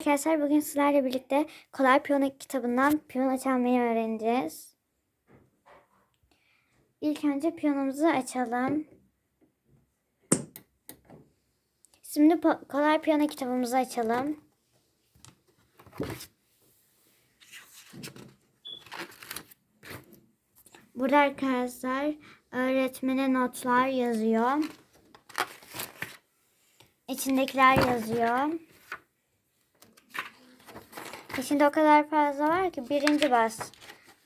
Arkadaşlar bugün sizlerle birlikte Kolay Piyano kitabından piyano çalmayı öğreneceğiz. İlk önce piyanomuzu açalım. Şimdi Kolay Piyano kitabımızı açalım. Burada arkadaşlar öğretmene notlar yazıyor. İçindekiler yazıyor. İçinde o kadar fazla var ki birinci bas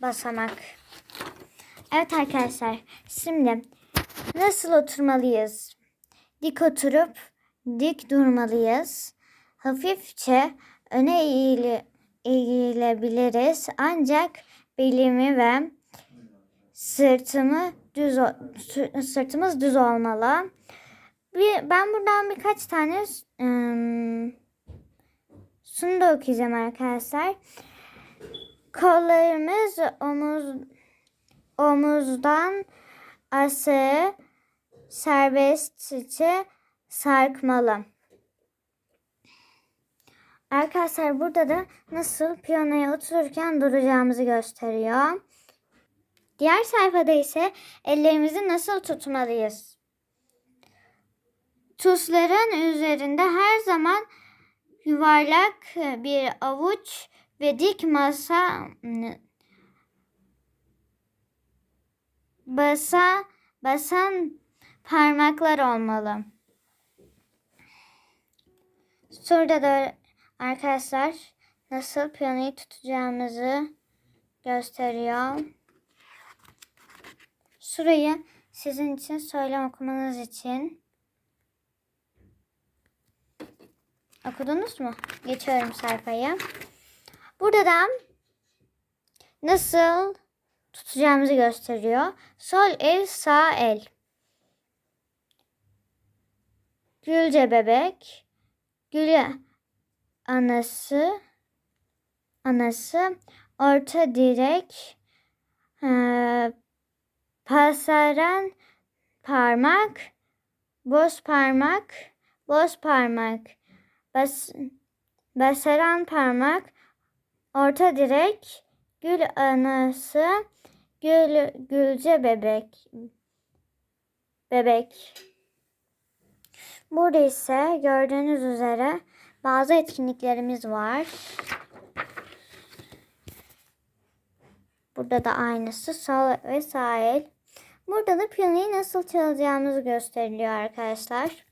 basamak. Evet arkadaşlar şimdi nasıl oturmalıyız? Dik oturup dik durmalıyız. Hafifçe öne eğili, eğilebiliriz ancak belimi ve sırtımı düz sırtımız düz olmalı. Bir, ben buradan birkaç tane ım, şunu da okuyacağım arkadaşlar. Kollarımız omuz omuzdan aşağı serbestçe sarkmalı. Arkadaşlar burada da nasıl piyanoya otururken duracağımızı gösteriyor. Diğer sayfada ise ellerimizi nasıl tutmalıyız? Tuşların üzerinde her zaman yuvarlak bir avuç ve dik masa basa basan parmaklar olmalı. Şurada da arkadaşlar nasıl piyanoyu tutacağımızı gösteriyor. Şurayı sizin için söylem okumanız için Okudunuz mu? Geçiyorum sayfaya. Burada da nasıl tutacağımızı gösteriyor. Sol el, sağ el. Gülce bebek, Gül'e anası, anası, orta direk, eee, pasaran parmak, boz parmak, boz parmak, bas, basaran parmak, orta direk, gül anası, gül, gülce bebek, bebek. Burada ise gördüğünüz üzere bazı etkinliklerimiz var. Burada da aynısı sol ve sağ. Burada da piyanoyu nasıl çalacağımız gösteriliyor arkadaşlar.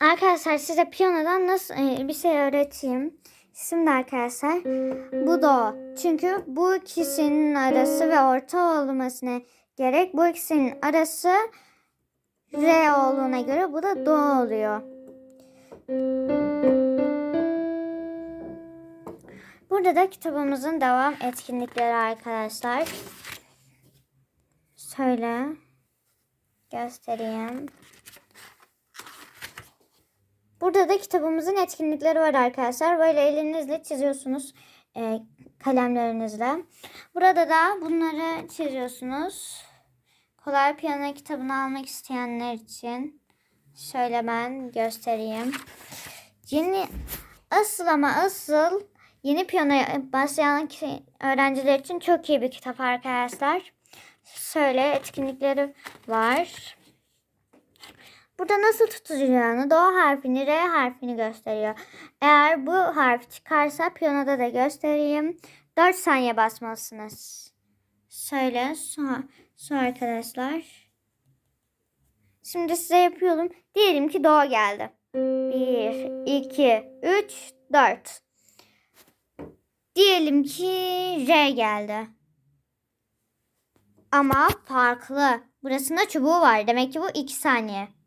Arkadaşlar size piyanodan nasıl e, bir şey öğreteyim. Şimdi arkadaşlar bu do. Çünkü bu ikisinin arası ve orta olmasına gerek. Bu ikisinin arası re olduğuna göre bu da do oluyor. Burada da kitabımızın devam etkinlikleri arkadaşlar. Şöyle göstereyim. Burada da kitabımızın etkinlikleri var arkadaşlar. Böyle elinizle çiziyorsunuz e, kalemlerinizle. Burada da bunları çiziyorsunuz. Kolay piyano kitabını almak isteyenler için şöyle ben göstereyim. Yeni asıl ama asıl yeni piyanoya başlayan öğrenciler için çok iyi bir kitap arkadaşlar. Şöyle etkinlikleri var. Burada nasıl tutulacağını, do harfini, re harfini gösteriyor. Eğer bu harf çıkarsa piyanoda da göstereyim. 4 saniye basmalısınız. Şöyle su, su arkadaşlar. Şimdi size yapıyorum. Diyelim ki do geldi. 1, 2, 3, 4. Diyelim ki re geldi. Ama farklı. Burasında çubuğu var. Demek ki bu 2 saniye.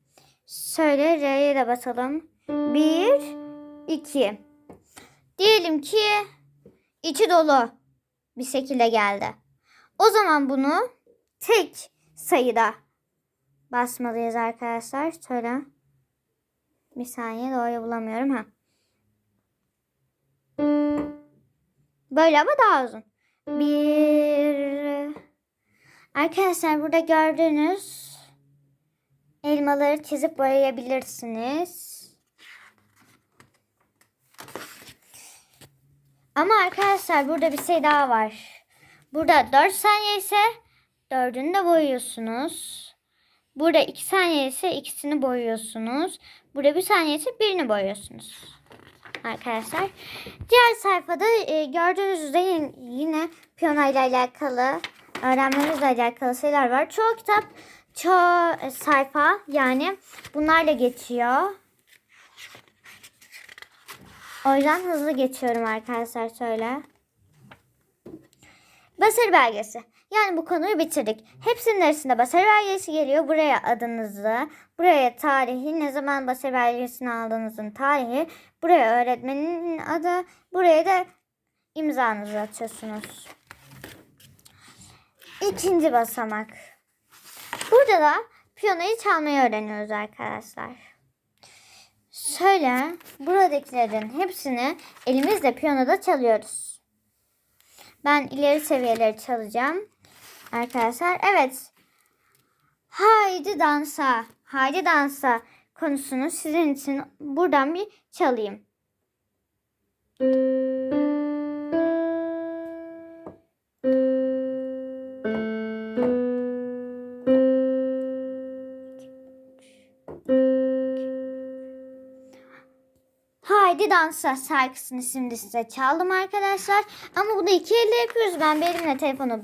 Şöyle R'ye de basalım. 1, 2. Diyelim ki içi dolu bir şekilde geldi. O zaman bunu tek sayıda basmalıyız arkadaşlar. Şöyle bir saniye doğru bulamıyorum. ha. Böyle ama daha uzun. Bir. Arkadaşlar burada gördüğünüz elmaları çizip boyayabilirsiniz. Ama arkadaşlar burada bir şey daha var. Burada 4 saniye ise 4'ünü de boyuyorsunuz. Burada 2 saniye ise ikisini boyuyorsunuz. Burada 1 saniye ise birini boyuyorsunuz. Arkadaşlar. Diğer sayfada e, gördüğünüz üzere yine piyano ile alakalı öğrenmemizle alakalı şeyler var. Çoğu kitap çoğu e, sayfa yani bunlarla geçiyor. O yüzden hızlı geçiyorum arkadaşlar söyle. Başarı belgesi. Yani bu konuyu bitirdik. Hepsinin arasında başarı belgesi geliyor. Buraya adınızı, buraya tarihi, ne zaman başarı belgesini aldığınızın tarihi, buraya öğretmenin adı, buraya da imzanızı atıyorsunuz. İkinci basamak. Burada da piyanoyu çalmayı öğreniyoruz arkadaşlar. Şöyle buradakilerin hepsini elimizle piyanoda çalıyoruz. Ben ileri seviyeleri çalacağım. Arkadaşlar evet. Haydi dansa. Haydi dansa konusunu sizin için buradan bir çalayım. Haydi Dansa şarkısını şimdi size çaldım arkadaşlar. Ama bunu iki elle yapıyoruz. Ben bir elimle telefonu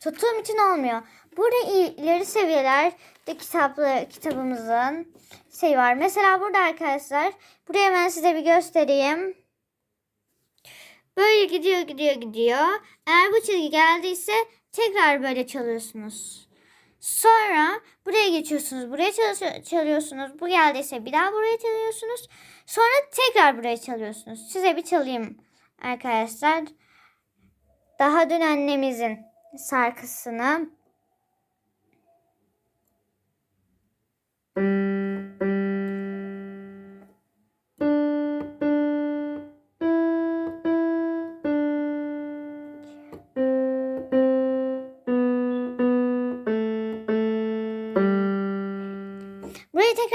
tuttuğum için olmuyor. Burada ileri seviyelerde kitaplı kitabımızın şey var. Mesela burada arkadaşlar. Buraya ben size bir göstereyim. Böyle gidiyor gidiyor gidiyor. Eğer bu çizgi geldiyse tekrar böyle çalıyorsunuz. Sonra buraya geçiyorsunuz. Buraya çalıyorsunuz. Bu geldiyse bir daha buraya çalıyorsunuz. Sonra tekrar buraya çalıyorsunuz. Size bir çalayım arkadaşlar. Daha dün annemizin şarkısını.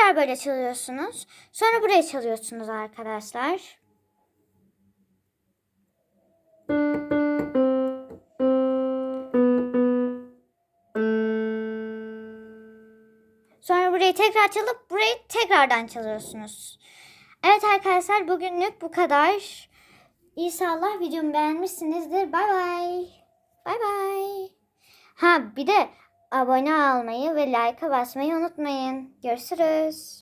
Tekrar böyle çalıyorsunuz. Sonra buraya çalıyorsunuz arkadaşlar. Sonra burayı tekrar çalıp burayı tekrardan çalıyorsunuz. Evet arkadaşlar bugünlük bu kadar. İnşallah videomu beğenmişsinizdir. Bay bay. Bay bay. Ha bir de abone olmayı ve like'a basmayı unutmayın. Görüşürüz.